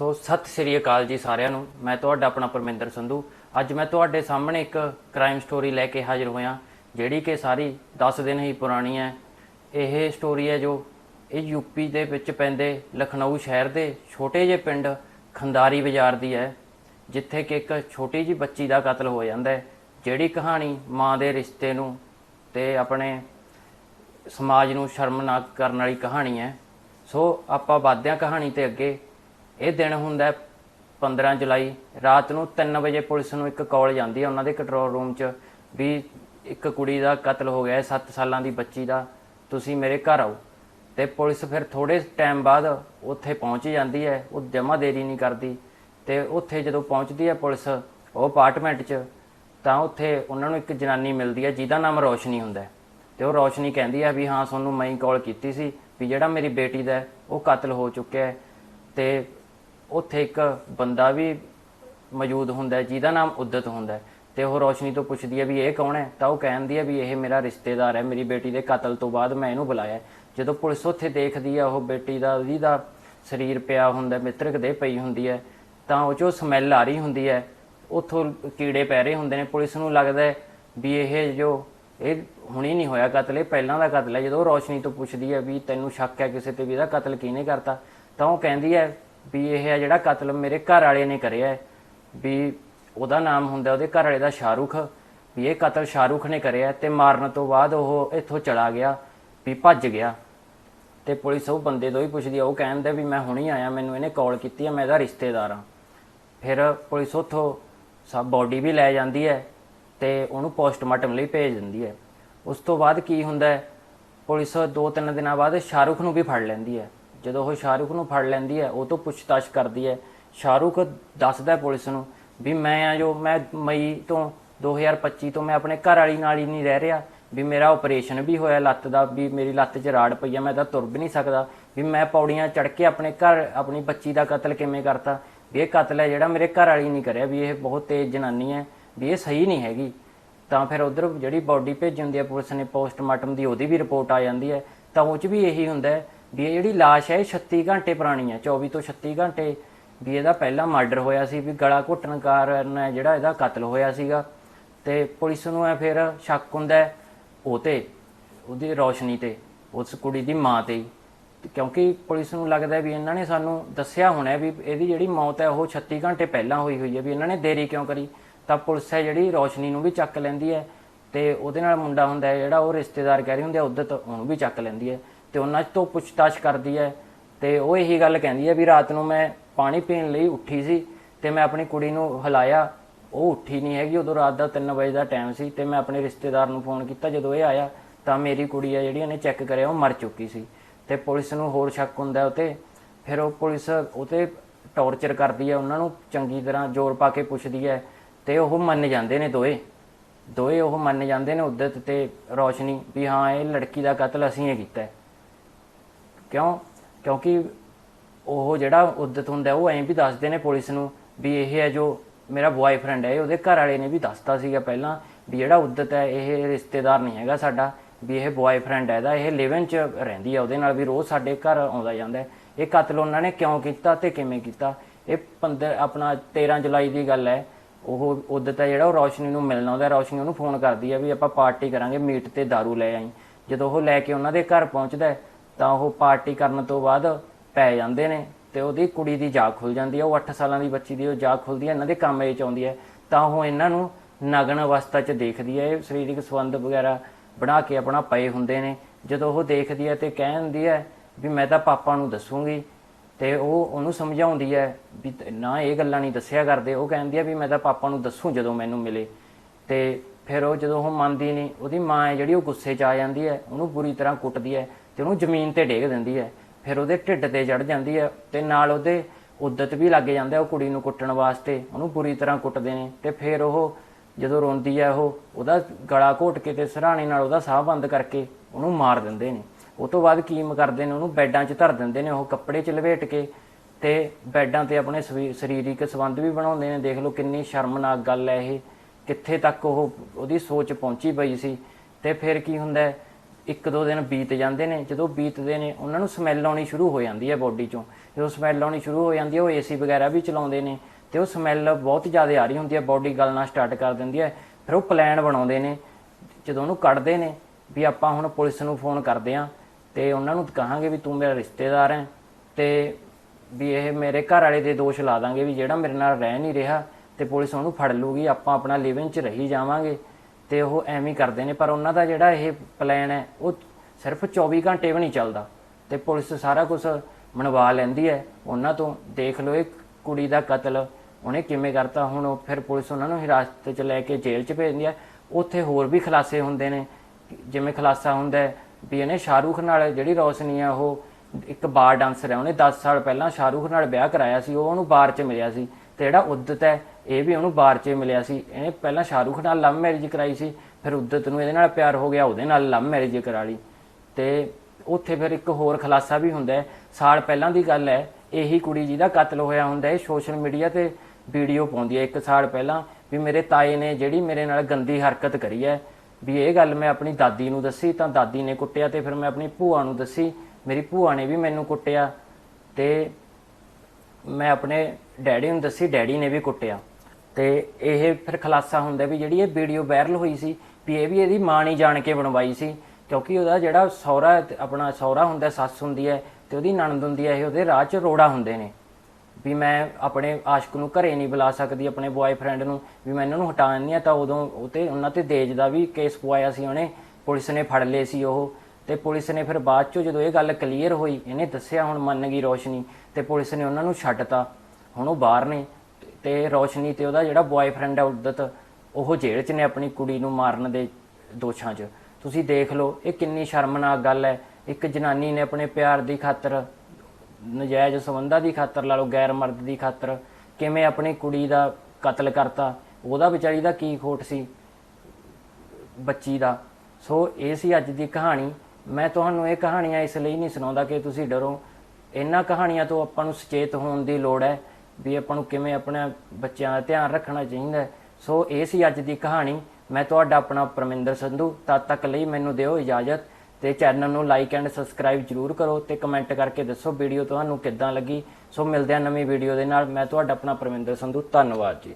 ਸੋ ਸਤਿ ਸ੍ਰੀ ਅਕਾਲ ਜੀ ਸਾਰਿਆਂ ਨੂੰ। ਮੈਂ ਤੁਹਾਡਾ ਆਪਣਾ ਪਰਮਿੰਦਰ ਸੰਧੂ। ਅੱਜ ਮੈਂ ਤੁਹਾਡੇ ਸਾਹਮਣੇ ਇੱਕ ਕ੍ਰਾਈਮ ਸਟੋਰੀ ਲੈ ਕੇ ਹਾਜ਼ਰ ਹੋਇਆ, ਜਿਹੜੀ ਕਿ ਸਾਰੀ 10 ਦਿਨ ਹੀ ਪੁਰਾਣੀ ਹੈ। ਇਹ ਸਟੋਰੀ ਹੈ ਜੋ ਇਹ ਯੂਪੀ ਦੇ ਵਿੱਚ ਪੈਂਦੇ ਲਖਨਊ ਸ਼ਹਿਰ ਦੇ ਛੋਟੇ ਜਿਹੇ ਪਿੰਡ ਖੰਦਾਰੀ ਬਾਜ਼ਾਰ ਦੀ ਹੈ, ਜਿੱਥੇ ਕਿ ਇੱਕ ਛੋਟੀ ਜੀ ਬੱਚੀ ਦਾ ਕਤਲ ਹੋ ਜਾਂਦਾ ਹੈ, ਜਿਹੜੀ ਕਹਾਣੀ ਮਾਂ ਦੇ ਰਿਸ਼ਤੇ ਨੂੰ ਤੇ ਆਪਣੇ ਸਮਾਜ ਨੂੰ ਸ਼ਰਮਨਾਕ ਕਰਨ ਵਾਲੀ ਕਹਾਣੀ ਹੈ। ਸੋ ਆਪਾਂ ਵਧਦੇ ਕਹਾਣੀ ਤੇ ਅੱਗੇ ਇਹ ਦਿਨ ਹੁੰਦਾ ਹੈ 15 ਜੁਲਾਈ। ਰਾਤ ਨੂੰ 3 ਵਜੇ ਪੁਲਿਸ ਨੂੰ ਇੱਕ ਕਾਲ ਜਾਂਦੀ ਹੈ ਉਹਨਾਂ ਦੇ ਕੰਟਰੋਲ ਰੂਮ 'ਚ ਵੀ ਇੱਕ ਕੁੜੀ ਦਾ ਕਤਲ ਹੋ ਗਿਆ ਹੈ 7 ਸਾਲਾਂ ਦੀ ਬੱਚੀ ਦਾ। ਤੁਸੀਂ ਮੇਰੇ ਘਰ ਆਓ। ਤੇ ਪੁਲਿਸ ਫਿਰ ਥੋੜੇ ਟਾਈਮ ਬਾਅਦ ਉੱਥੇ ਪਹੁੰਚ ਜਾਂਦੀ ਹੈ, ਉਹ ਜਮਾ ਦੇਰੀ ਨਹੀਂ ਕਰਦੀ। ਤੇ ਉੱਥੇ ਜਦੋਂ ਪਹੁੰਚਦੀ ਹੈ ਪੁਲਿਸ ਉਹ ਅਪਾਰਟਮੈਂਟ 'ਚ, ਤਾਂ ਉੱਥੇ ਉਹਨਾਂ ਨੂੰ ਇੱਕ ਜਨਾਨੀ ਮਿਲਦੀ ਹੈ ਜਿਹਦਾ ਨਾਮ ਰੋਸ਼ਨੀ ਹੁੰਦਾ ਹੈ। ਤੇ ਉਹ ਰੋਸ਼ਨੀ ਕਹਿੰਦੀ ਹੈ ਵੀ ਹਾਂ ਤੁਹਾਨੂੰ ਮੈਂ ਹੀ ਕਾਲ ਕੀਤੀ ਸੀ ਵੀ ਜਿਹੜਾ ਮੇਰੀ ਬੇਟੀ ਦਾ ਉਹ ਕਤਲ ਹੋ ਚੁੱਕਿਆ ਹੈ। ਤੇ ਉੱਥੇ ਇੱਕ ਬੰਦਾ ਵੀ ਮੌਜੂਦ ਹੁੰਦਾ ਹੈ ਜਿਹਦਾ ਨਾਮ ਉਦਤ ਹੁੰਦਾ ਹੈ। ਤੇ ਉਹ ਰੋਸ਼ਨੀ ਤੋਂ ਪੁੱਛਦੀ ਹੈ ਵੀ ਇਹ ਕੌਣ ਹੈ? ਤਾਂ ਉਹ ਕਹਿੰਦੀ ਹੈ ਵੀ ਇਹ ਮੇਰਾ ਰਿਸ਼ਤੇਦਾਰ ਹੈ ਮੇਰੀ ਬੇਟੀ ਦੇ ਕਤਲ ਤੋਂ ਬਾਅਦ ਮੈਂ ਇਹਨੂੰ ਬੁਲਾਇਆ ਜਦੋਂ ਪੁਲਿਸ ਉੱਥੇ ਦੇਖਦੀ ਹੈ ਉਹ ਬੇਟੀ ਦਾ ਉਹਦੀ ਦਾ ਸਰੀਰ ਪਿਆ ਹੁੰਦਾ ਹੈ, ਮਿੱਤਰਕ ਦੇ ਪਈ ਹੁੰਦੀ ਹੈ ਤਾਂ ਉਹ ਚੋਂ ਸਮੈਲ ਆ ਰਹੀ ਹੁੰਦੀ ਹੈ। ਉੱਥੋਂ ਕੀੜੇ ਪੈ ਰਹੇ ਹੁੰਦੇ ਨੇ। ਪੁਲਿਸ ਨੂੰ ਲੱਗਦਾ ਹੈ ਵੀ ਇਹ ਜੋ ਇਹ ਹੁਣੇ ਨਹੀਂ ਹੋਇਆ ਕਤਲ ਇਹ ਪਹਿਲਾਂ ਦਾ ਕਤਲ ਹੈ। ਜਦੋਂ ਉਹ ਰੋਸ਼ਨੀ ਤੋਂ ਪੁੱਛਦੀ ਹੈ ਵੀ ਤੈਨੂੰ ਸ਼ੱਕ ਹੈ ਕਿਸੇ ਤੇ ਵੀ ਇਹਦਾ ਕਤਲ ਕਿਹਨੇ ਕਰਤਾ? ਤਾਂ ਉਹ ਕਹਿੰਦੀ ਹੈ ਵੀ ਇਹ ਹੈ ਜਿਹੜਾ ਕਤਲ ਮੇਰੇ ਘਰ ਵਾਲੇ ਨੇ ਕਰਿਆ ਵੀ ਉਹਦਾ ਨਾਮ ਹੁੰਦਾ ਉਹਦੇ ਘਰ ਵਾਲੇ ਦਾ ਸ਼ਾਹਰੁਖ, ਵੀ ਇਹ ਕਤਲ ਸ਼ਾਹਰੁਖ ਨੇ ਕਰਿਆ ਤੇ ਮਾਰਨ ਤੋਂ ਬਾਅਦ ਉਹ ਇੱਥੋਂ ਚਲਾ ਗਿਆ, ਵੀ ਭੱਜ ਗਿਆ। ਤੇ ਪੁਲਿਸ ਉਹ ਬੰਦੇ ਤੋਂ ਹੀ ਪੁੱਛਦੀ ਆ, ਉਹ ਕਹਿੰਦਾ ਵੀ ਮੈਂ ਹੁਣੇ ਆਇਆ, ਮੈਨੂੰ ਇਹਨੇ ਕਾਲ ਕੀਤੀ ਹੈ ਮੈਂ ਇਹਦਾ ਰਿਸ਼ਤੇਦਾਰ ਹਾਂ। ਫਿਰ ਪੁਲਿਸ ਉੱਥੋਂ ਸਭ ਬੋਡੀ ਵੀ ਲੈ ਜਾਂਦੀ ਹੈ ਤੇ ਉਹਨੂੰ ਪੋਸਟਮਾਰਟਮ ਲਈ ਭੇਜ ਦਿੰਦੀ ਹੈ। ਉਸ ਤੋਂ ਬਾਅਦ ਕੀ ਹੁੰਦਾ ਹੈ, ਪੁਲਿਸ ਦੋ ਤਿੰਨ ਦਿਨਾਂ ਬਾਅਦ ਸ਼ਾਹਰੁਖ ਨੂੰ ਵੀ ਫੜ ਲੈਂਦੀ ਹੈ। ਜਦੋਂ ਉਹ ਸ਼ਾਹਰੁਖ ਨੂੰ ਫੜ ਲੈਂਦੀ ਹੈ, ਉਹ ਤੋਂ ਪੁੱਛਤਾਛ ਕਰਦੀ ਹੈ। ਸ਼ਾਹਰੁਖ ਦੱਸਦਾ ਪੁਲਿਸ ਨੂੰ ਵੀ ਮੈਂ ਆ ਜੋ, ਮੈਂ ਮਈ ਤੋਂ 2025 ਤੋਂ ਮੈਂ ਆਪਣੇ ਘਰ ਵਾਲੀ ਨਾਲ ਹੀ ਨਹੀਂ ਰਹਿ ਰਿਹਾ। ਵੀ ਮੇਰਾ ਆਪਰੇਸ਼ਨ ਵੀ ਹੋਇਆ ਲੱਤ ਦਾ, ਵੀ ਮੇਰੀ ਲੱਤ 'ਚ ਰਾੜ ਪਈ ਆ, ਮੈਂ ਤਾਂ ਤੁਰ ਵੀ ਨਹੀਂ ਸਕਦਾ। ਵੀ ਮੈਂ ਪੌੜੀਆਂ ਚੜ ਕੇ ਆਪਣੇ ਘਰ, ਆਪਣੀ ਬੱਚੀ ਦਾ ਕਤਲ ਕਿਵੇਂ ਕਰਤਾ? ਵੀ ਇਹ ਕਤਲ ਹੈ ਜਿਹੜਾ ਮੇਰੇ ਘਰ ਵਾਲੀ ਨਹੀਂ ਕਰਿਆ, ਵੀ ਇਹ ਬਹੁਤ ਤੇਜ਼ ਜਨਾਨੀ ਹੈ, ਵੀ ਇਹ ਸਹੀ ਨਹੀਂ ਹੈਗੀ। ਤਾਂ ਫਿਰ ਉਧਰ ਜਿਹੜੀ ਬਾਡੀ ਭੇਜੀ ਹੁੰਦੀ ਹੈ ਪੁਲਿਸ ਨੇ ਪੋਸਟਮਾਰਟਮ ਦੀ, ਉਹਦੀ ਵੀ ਰਿਪੋਰਟ ਆ ਜਾਂਦੀ ਹੈ। ਤਾਂ ਉਹ 'ਚ ਵੀ ਇਹੀ ਹੁੰਦਾ ਹੈ ਵੀ ਇਹ ਜਿਹੜੀ ਲਾਸ਼ ਹੈ ਇਹ 36 ਘੰਟੇ ਪੁਰਾਣੀ ਹੈ 24 ਤੋਂ 36 ਘੰਟੇ ਵੀ ਇਹਦਾ ਪਹਿਲਾਂ ਮਰਡਰ ਹੋਇਆ ਸੀ, ਵੀ ਗਲਾ ਘੁੱਟਣ ਕਾਰਨ ਜਿਹੜਾ ਇਹਦਾ ਕਤਲ ਹੋਇਆ ਸੀਗਾ ਤੇ ਪੁਲਿਸ ਨੂੰ ਹੈ ਫਿਰ ਸ਼ੱਕ ਹੁੰਦਾ ਉਹ ਤੇ, ਉਹਦੀ ਰੋਸ਼ਨੀ ਤੇ, ਉਸ ਕੁੜੀ ਦੀ ਮਾਂ ਤੇ ਹੀ। ਕਿਉਂਕਿ ਪੁਲਿਸ ਨੂੰ ਲੱਗਦਾ ਵੀ ਇਹਨਾਂ ਨੇ ਸਾਨੂੰ ਦੱਸਿਆ ਹੋਣਾ ਵੀ ਇਹਦੀ ਜਿਹੜੀ ਮੌਤ ਹੈ ਉਹ 36 ਘੰਟੇ ਪਹਿਲਾਂ ਹੋਈ ਹੋਈ ਹੈ, ਵੀ ਇਹਨਾਂ ਨੇ ਦੇਰੀ ਕਿਉਂ ਕਰੀ ਤਾਂ ਪੁਲਿਸ ਹੈ ਜਿਹੜੀ ਰੋਸ਼ਨੀ ਨੂੰ ਵੀ ਚੱਕ ਲੈਂਦੀ ਹੈ ਤੇ ਉਹਦੇ ਨਾਲ ਮੁੰਡਾ ਹੁੰਦਾ ਹੈ ਜਿਹੜਾ ਉਹ ਰਿਸ਼ਤੇਦਾਰ ਕਹਿ ਰਹੇ ਹੁੰਦੇ ਆ, ਉਦਤ ਉਹਨੂੰ ਵੀ ਚੱਕ ਲੈਂਦੀ ਹੈ ਤੇ ਉਹਨਾਂ 'ਚ ਤੋਂ ਪੁੱਛਤਾਛ ਕਰਦੀ ਹੈ ਤੇ ਉਹ ਇਹੀ ਗੱਲ ਕਹਿੰਦੀ ਹੈ ਵੀ ਰਾਤ ਨੂੰ ਮੈਂ ਪਾਣੀ ਪੀਣ ਲਈ ਉੱਠੀ ਸੀ ਤੇ ਮੈਂ ਆਪਣੀ ਕੁੜੀ ਨੂੰ ਹਿਲਾਇਆ। ਉਹ ਉੱਠੀ ਨਹੀਂ ਹੈਗੀ, ਉਦੋਂ ਰਾਤ ਦਾ 3 ਵਜੇ ਦਾ ਟਾਈਮ ਸੀ ਤੇ ਮੈਂ ਆਪਣੇ ਰਿਸ਼ਤੇਦਾਰ ਨੂੰ ਫੋਨ ਕੀਤਾ। ਜਦੋਂ ਇਹ ਆਇਆ ਤਾਂ ਮੇਰੀ ਕੁੜੀ ਆ ਜਿਹੜੀ ਉਹਨੇ ਚੈੱਕ ਕਰਿਆ, ਉਹ ਮਰ ਚੁੱਕੀ ਸੀ ਤੇ ਪੁਲਿਸ ਨੂੰ ਹੋਰ ਸ਼ੱਕ ਹੁੰਦਾ ਉਤੇ। ਫਿਰ ਉਹ ਪੁਲਿਸ ਉਤੇ ਟੌਰਚਰ ਕਰਦੀ ਹੈ, ਉਹਨਾਂ ਨੂੰ ਚੰਗੀ ਤਰ੍ਹਾਂ ਜ਼ੋਰ ਪਾ ਕੇ ਪੁੱਛਦੀ ਹੈ ਤੇ ਉਹ ਮੰਨ ਜਾਂਦੇ ਨੇ ਦੋਏ। ਦੋਏ ਉਹ ਮੰਨ ਜਾਂਦੇ ਨੇ ਉਦਤ ਤੇ ਰੋਸ਼ਨੀ ਵੀ ਹਾਂ, ਇਹ ਲੜਕੀ ਦਾ ਕਤਲ ਅਸੀਂ ਹੀ ਕੀਤਾ ਹੈ। ਕਿਉਂ? ਕਿਉਂਕਿ ਉਹ ਜਿਹੜਾ ਉਦਤ ਹੁੰਦਾ ਉਹ ਐਂ ਵੀ ਦੱਸਦੇ ਨੇ ਪੁਲਿਸ ਨੂੰ ਵੀ ਇਹ ਹੈ ਜੋ ਮੇਰਾ ਬੁਆਏਫ੍ਰੈਂਡ ਹੈ ਉਹਦੇ ਘਰ ਵਾਲੇ ਨੇ ਵੀ ਦੱਸਤਾ ਸੀਗਾ ਪਹਿਲਾਂ ਵੀ ਜਿਹੜਾ ਉਦਤ ਹੈ ਇਹ ਰਿਸ਼ਤੇਦਾਰ ਨਹੀਂ ਹੈਗਾ ਸਾਡਾ ਵੀ ਇਹ ਬੁਆਏਫ੍ਰੈਂਡ ਹੈ ਇਹਦਾ ਇਹ ਲਿਵਨ ਚ ਰਹਿੰਦੀ ਹੈ ਉਹਦੇ ਨਾਲ ਵੀ ਰੋਜ਼ ਸਾਡੇ ਘਰ ਆਉਂਦਾ ਜਾਂਦਾ ਇਹ ਕਤਲ ਉਹਨਾਂ ਨੇ ਕਿਉਂ ਕੀਤਾ ਤੇ ਕਿਵੇਂ ਕੀਤਾ? ਇਹ 15 ਆਪਣਾ 13 ਜੁਲਾਈ ਦੀ ਗੱਲ ਹੈ। ਉਹ ਉਦਤ ਹੈ ਜਿਹੜਾ ਉਹ ਰੌਸ਼ਨੀ ਨੂੰ ਮਿਲਣਾ ਉਹਦਾ ਰੌਸ਼ਨੀ ਉਹਨੂੰ ਫੋਨ ਕਰਦੀ ਹੈ ਵੀ ਆਪਾਂ ਪਾਰਟੀ ਕਰਾਂਗੇ ਮੀਟ ਤੇ दारू ਲੈ ਆਈ। ਜਦੋਂ ਉਹ ਲੈ ਕੇ ਉਹਨਾਂ ਦੇ ਘਰ ਪਹੁੰਚਦਾ ਹੈ, ਤਾਂ ਉਹ ਪਾਰਟੀ ਕਰਨ ਤੋਂ ਬਾਅਦ ਪੈ ਜਾਂਦੇ ਨੇ ਤੇ ਉਹਦੀ ਕੁੜੀ ਦੀ ਜਾਗ ਖੁੱਲ ਜਾਂਦੀ ਹੈ, ਉਹ 8 ਸਾਲਾਂ ਦੀ ਬੱਚੀ ਦੀ ਉਹ ਜਾਗ ਖੁੱਲਦੀ ਹੈ, ਇਹਨਾਂ ਦੇ ਕਮਰੇ 'ਚ ਆਉਂਦੀ ਹੈ। ਤਾਂ ਉਹ ਇਹਨਾਂ ਨੂੰ ਨਗਨ ਅਵਸਥਾ 'ਚ ਦੇਖਦੀ ਹੈ, ਇਹ ਸਰੀਰਕ ਸੰਬੰਧ ਵਗੈਰਾ ਬਣਾ ਕੇ ਆਪਣਾ ਪਏ ਹੁੰਦੇ ਨੇ। ਜਦੋਂ ਉਹ ਦੇਖਦੀ ਹੈ ਤੇ ਕਹਿੰਦੀ ਹੈ ਵੀ ਮੈਂ ਤਾਂ ਪਾਪਾ ਨੂੰ ਦੱਸੂਗੀ ਤੇ ਉਹ ਉਹਨੂੰ ਸਮਝਾਉਂਦੀ ਹੈ ਵੀ ਨਾ ਇਹ ਗੱਲਾਂ ਨਹੀਂ ਦੱਸਿਆ ਕਰਦੇ। ਉਹ ਕਹਿੰਦੀ ਹੈ ਵੀ ਮੈਂ ਤਾਂ ਪਾਪਾ ਨੂੰ ਦੱਸੂ ਜਦੋਂ ਮੈਨੂੰ ਮਿਲੇ। ਤੇ ਫਿਰ ਉਹ ਜਦੋਂ ਉਹ ਮੰਨਦੀ ਨਹੀਂ, ਉਹਦੀ ਮਾਂ ਹੈ ਜਿਹੜੀ, ਉਹ ਗੁੱਸੇ 'ਚ ਆ ਜਾਂਦੀ ਹੈ, ਉਹਨੂੰ ਬੁਰੀ ਤਰ੍ਹਾਂ ਕੁੱਟਦੀ ਹੈ। ਤੇ ਉਹਨੂੰ ਜ਼ਮੀਨ ਤੇ ਡੇਗ ਦਿੰਦੀ ਹੈ। ਫਿਰ ਉਹਦੇ ਢਿੱਡ ਤੇ ਚੜ ਜਾਂਦੀ ਹੈ ਤੇ ਨਾਲ ਉਹਦੇ ਉਦਤ ਵੀ ਲੱਗ ਜਾਂਦਾ ਉਹ ਕੁੜੀ ਨੂੰ ਕੁੱਟਣ ਵਾਸਤੇ। ਉਹਨੂੰ ਬੁਰੀ ਤਰ੍ਹਾਂ ਕੁੱਟਦੇ ਨੇ ਤੇ ਫਿਰ ਉਹ ਜਦੋਂ ਰੋਂਦੀ ਹੈ ਉਹ, ਉਹਦਾ ਗਲਾ ਘੋਟ ਕੇ ਤੇ ਸਰਾਣੇ ਨਾਲ ਉਹਦਾ ਸਾਹ ਬੰਦ ਕਰਕੇ ਉਹਨੂੰ ਮਾਰ ਦਿੰਦੇ ਨੇ। ਉਹ ਤੋਂ ਬਾਅਦ ਕੀਮ ਕਰਦੇ ਨੇ, ਉਹਨੂੰ ਬੈੱਡਾਂ 'ਚ ਧਰ ਦਿੰਦੇ ਨੇ, ਉਹ ਕੱਪੜੇ 'ਚ ਲਵੇਟ ਕੇ ਤੇ ਬੈੱਡਾਂ ਤੇ ਆਪਣੇ ਸਵੀ- ਸਰੀਰਕ ਸੰਬੰਧ ਵੀ ਬਣਾਉਂਦੇ ਨੇ। ਦੇਖ ਲਓ ਕਿੰਨੀ ਸ਼ਰਮਨਾਕ ਗੱਲ ਹੈ ਇਹ। ਕਿੱਥੇ ਤੱਕ ਉਹ ਉਹਦੀ ਸੋਚ ਪਹੁੰਚੀ ਪਈ ਸੀ। ਤੇ ਫਿਰ ਕੀ ਹੁੰਦਾ ਹੈ? ਇੱਕ ਦੋ ਦਿਨ ਬੀਤ ਜਾਂਦੇ ਨੇ, ਜਦੋਂ ਬੀਤਦੇ ਨੇ, ਉਹਨਾਂ ਨੂੰ ਸਮੈਲ ਆਉਣੀ ਸ਼ੁਰੂ ਹੋ ਜਾਂਦੀ ਹੈ ਬੋਡੀ ਚੋਂ। ਜਦੋਂ ਸਮੈਲ ਆਉਣੀ ਸ਼ੁਰੂ ਹੋ ਜਾਂਦੀ ਹੈ, ਉਹ ਏਸੀ ਵਗੈਰਾ ਵੀ ਚਲਾਉਂਦੇ ਨੇ ਤੇ ਉਹ ਸਮੈਲ ਬਹੁਤ ਜ਼ਿਆਦਾ ਆ ਰਹੀ ਹੁੰਦੀ ਹੈ ਬੋਡੀ ਗਲਣਾ ਸਟਾਰਟ ਕਰ ਦਿੰਦੀ ਹੈ, ਫਿਰ ਉਹ ਪਲਾਨ ਬਣਾਉਂਦੇ ਨੇ, ਜਦੋਂ ਉਹਨੂੰ ਕੱਢਦੇ ਨੇ ਵੀ ਆਪਾਂ ਹੁਣ ਪੁਲਿਸ ਨੂੰ ਫੋਨ ਕਰਦੇ ਆਂ ਤੇ ਉਹਨਾਂ ਨੂੰ ਕਹਾਂਗੇ ਵੀ ਤੂੰ ਮੇਰਾ ਰਿਸ਼ਤੇਦਾਰ ਹੈ ਤੇ ਵੀ ਇਹ ਮੇਰੇ ਘਰ ਵਾਲੇ ਦੇ ਦੋਸ਼ ਲਾ ਦਾਂਗੇ ਵੀ ਜਿਹੜਾ ਮੇਰੇ ਨਾਲ ਰਹਿ ਨਹੀਂ ਰਿਹਾ ਤੇ ਪੁਲਿਸ ਉਹਨੂੰ ਫੜ ਲੂਗੀ ਆਪਾਂ ਆਪਣਾ ਲਿਵਿੰਗ 'ਚ ਰਹੀ ਜਾਵਾਂਗੇ। ਤੇ ਉਹ ਐਵੇਂ ਹੀ ਕਰਦੇ ਨੇ, ਪਰ ਉਹਨਾਂ ਦਾ ਜਿਹੜਾ ਇਹ ਪਲਾਨ ਹੈ, ਉਹ ਸਿਰਫ 24 ਘੰਟੇ ਵੀ ਨਹੀਂ ਚੱਲਦਾ। ਤੇ ਪੁਲਿਸ ਸਾਰਾ ਕੁਝ ਮਨਵਾ ਲੈਂਦੀ ਹੈ। ਉਹਨਾਂ ਤੋਂ ਦੇਖ ਲਓ ਇਹ ਕੁੜੀ ਦਾ ਕਤਲ ਉਹਨੇ ਕਿਵੇਂ ਕਰਤਾ। ਹੁਣ ਉਹ ਫਿਰ ਪੁਲਿਸ ਉਹਨਾਂ ਨੂੰ ਹਿਰਾਸਤ 'ਚ ਲੈ ਕੇ ਜੇਲ੍ਹ 'ਚ ਭੇਜਦੀ ਹੈ। ਉੱਥੇ ਹੋਰ ਵੀ ਖੁਲਾਸੇ ਹੁੰਦੇ ਨੇ। ਜਿਵੇਂ ਖੁਲਾਸਾ ਹੁੰਦਾ ਵੀ ਇਹਨੇ ਸ਼ਾਹਰੂਖ ਨਾਲ ਜਿਹੜੀ ਰੋਸ਼ਨੀ ਆ, ਉਹ ਇੱਕ ਬਾਰ ਡਾਂਸਰ ਹੈ। ਉਹਨੇ 10 ਸਾਲ ਪਹਿਲਾਂ ਸ਼ਾਹਰੂਖ ਨਾਲ ਵਿਆਹ ਕਰਾਇਆ ਸੀ। ਉਹ ਉਹਨੂੰ ਬਾਰ 'ਚ ਮਿਲਿਆ ਸੀ। ਤੇ ਜਿਹੜਾ ਉਦਤ ਹੈ ਇਹ ਵੀ ਉਹਨੂੰ ਬਾਰ 'ਚ ਮਿਲਿਆ ਸੀ। ਇਹਨੇ ਪਹਿਲਾਂ ਸ਼ਾਹਰੂਖ ਨਾਲ ਲਵ ਮੈਰਿਜ ਕਰਾਈ ਸੀ, ਫਿਰ ਉਦਤ ਨੂੰ ਇਹਦੇ ਨਾਲ ਪਿਆਰ ਹੋ ਗਿਆ, ਉਹਦੇ ਨਾਲ ਲਵ ਮੈਰਿਜ ਕਰਾ ਲਈ। ਤੇ ਉੱਥੇ ਫਿਰ ਇੱਕ ਹੋਰ ਖੁਲਾਸਾ ਵੀ ਹੁੰਦਾ ਹੈ। ਸਾਲ ਪਹਿਲਾਂ ਦੀ ਗੱਲ ਹੈ, ਇਹੀ ਕੁੜੀ ਜਿਹਦਾ ਕਤਲ ਹੋਇਆ ਹੁੰਦਾ ਹੈ ਸੋਸ਼ਲ ਮੀਡੀਆ ਤੇ ਵੀਡੀਓ ਪਾਉਂਦੀ ਹੈ। ਇੱਕ ਸਾਲ ਪਹਿਲਾਂ ਵੀ ਮੇਰੇ ਤਾਏ ਨੇ ਜਿਹੜੀ ਮੇਰੇ ਨਾਲ ਗੰਦੀ ਹਰਕਤ ਕਰੀ ਹੈ, ਵੀ ਇਹ ਗੱਲ ਮੈਂ ਆਪਣੀ ਦਾਦੀ ਨੂੰ ਦੱਸੀ, ਤਾਂ ਦਾਦੀ ਨੇ ਕੁੱਟਿਆ ਤੇ ਫਿਰ ਮੈਂ ਆਪਣੀ ਭੂਆ ਨੂੰ ਦੱਸੀ, ਮੇਰੀ ਭੂਆ ਨੇ ਵੀ ਮੈਨੂੰ ਕੁੱਟਿਆ ਤੇ ਮੈਂ ਆਪਣੇ ਡੈਡੀ ਨੂੰ ਦੱਸੀ, ਡੈਡੀ ਨੇ ਵੀ ਕੁੱਟਿਆ। ਤੇ ਇਹ ਫਿਰ ਖਲਾਸਾ ਹੁੰਦਾ ਵੀ ਜਿਹੜੀ ਇਹ ਵੀਡੀਓ ਵਾਇਰਲ ਹੋਈ ਸੀ, ਵੀ ਇਹ ਵੀ ਇਹਦੀ ਮਾਂ ਨਹੀਂ ਜਾਣ ਕੇ ਬਣਵਾਈ ਸੀ, ਕਿਉਂਕਿ ਉਹਦਾ ਜਿਹੜਾ ਸਹੁਰਾ ਆਪਣਾ ਸਹੁਰਾ ਹੁੰਦਾ, ਸੱਸ ਹੁੰਦੀ ਹੈ ਤੇ ਉਹਦੀ ਨਣਦ ਹੁੰਦੀ ਹੈ, ਇਹ ਉਹਦੇ ਰਾਹ 'ਚ ਰੋੜਾ ਹੁੰਦੇ ਨੇ। ਵੀ ਮੈਂ ਆਪਣੇ ਆਸ਼ਕ ਨੂੰ ਘਰੇ ਨਹੀਂ ਬੁਲਾ ਸਕਦੀ, ਆਪਣੇ ਬॉयਫ੍ਰੈਂਡ ਨੂੰ, ਵੀ ਮੈਂ ਇਹਨਾਂ ਨੂੰ ਹਟਾ ਦਿੰਦੀ ਆ, ਤਾਂ ਉਦੋਂ ਉਹ ਤੇ ਉਹਨਾਂ ਤੇ ਦੇਜ ਦਾ ਵੀ ਕੇਸ ਪਵਾਇਆ ਸੀ ਉਹਨੇ, ਪੁਲਿਸ ਨੇ ਫੜ ਲਏ ਸੀ ਉਹ। ਤੇ ਪੁਲਿਸ ਨੇ ਫਿਰ ਬਾਅਦ ਚੋਂ ਜਦੋਂ ਇਹ ਗੱਲ ਕਲੀਅਰ ਹੋਈ, ਇਹਨੇ ਦੱਸਿਆ ਹੁਣ ਮੰਨ ਗਈ ਰੋਸ਼ਨੀ, ਤੇ ਪੁਲਿਸ ਨੇ ਉਹਨਾਂ ਨੂੰ ਛੱਡਤਾ ਹੁਣ ਉਹ ਬਾਹਰ ਨੇ ਤੇ ਰੋਸ਼ਨੀ ਤੇ ਉਹਦਾ ਜਿਹੜਾ ਬॉयਫ੍ਰੈਂਡ ਹੈ ਉਦਤ, ਉਹ ਜੇਲ੍ਹ 'ਚ ਨੇ ਆਪਣੀ ਕੁੜੀ ਨੂੰ ਮਾਰਨ ਦੇ ਦੋਸ਼ਾਂ 'ਚ। ਤੁਸੀਂ ਦੇਖ ਲਓ, ਇਹ ਕਿੰਨੀ ਸ਼ਰਮਨਾਕ ਗੱਲ ਹੈ। ਇੱਕ ਜਨਾਨੀ ਨੇ ਆਪਣੇ ਪਿਆਰ ਦੀ ਖਾਤਰ, ਨਜਾਇਜ਼ ਸੰਬੰਧਾਂ ਦੀ ਖਾਤਰ, ਲਾ ਲਓ ਗੈਰ ਮਰਦ ਦੀ ਖਾਤਰ, ਕਿਵੇਂ ਆਪਣੀ ਕੁੜੀ ਦਾ ਕਤਲ ਕਰਤਾ, ਉਹਦਾ ਵਿਚਾਰੀ ਦਾ ਕੀ ਖੋਟ ਸੀ? ਬੱਚੀ ਦਾ। ਸੋ ਇਹ ਸੀ ਅੱਜ ਦੀ ਕਹਾਣੀ। ਮੈਂ ਤੁਹਾਨੂੰ ਇਹ ਕਹਾਣੀਆਂ ਇਸ ਲਈ ਨਹੀਂ ਸੁਣਾਉਂਦਾ ਕਿ ਤੁਸੀਂ ਡਰੋ। ਇਹਨਾਂ ਕਹਾਣੀਆਂ ਤੋਂ ਆਪਾਂ ਨੂੰ ਸੁਚੇਤ ਹੋਣ ਦੀ ਲੋੜ ਹੈ। ਵੀ ਆਪਾਂ ਨੂੰ ਕਿਵੇਂ ਆਪਣੇ ਬੱਚਿਆਂ ਦਾ ਧਿਆਨ ਰੱਖਣਾ ਚਾਹੀਦਾ ਸੋ ਇਹ ਸੀ ਅੱਜ ਦੀ ਕਹਾਣੀ। ਮੈਂ ਤੁਹਾਡਾ ਆਪਣਾ ਪਰਮਿੰਦਰ ਸੰਧੂ। ਤਦ ਤੱਕ ਲਈ ਮੈਨੂੰ ਦਿਓ ਇਜਾਜ਼ਤ ਤੇ ਚੈਨਲ ਨੂੰ ਲਾਈਕ ਐਂਡ ਸਬਸਕ੍ਰਾਈਬ ਜਰੂਰ ਕਰੋ ਤੇ ਕਮੈਂਟ ਕਰਕੇ ਦੱਸੋ ਵੀਡੀਓ ਤੁਹਾਨੂੰ ਕਿੱਦਾਂ ਲੱਗੀ। ਸੋ ਮਿਲਦੇ ਹਾਂ ਨਵੀਂ ਵੀਡੀਓ ਦੇ ਨਾਲ। ਮੈਂ ਤੁਹਾਡਾ ਆਪਣਾ ਪਰਮਿੰਦਰ ਸੰਧੂ। ਧੰਨਵਾਦ ਜੀ।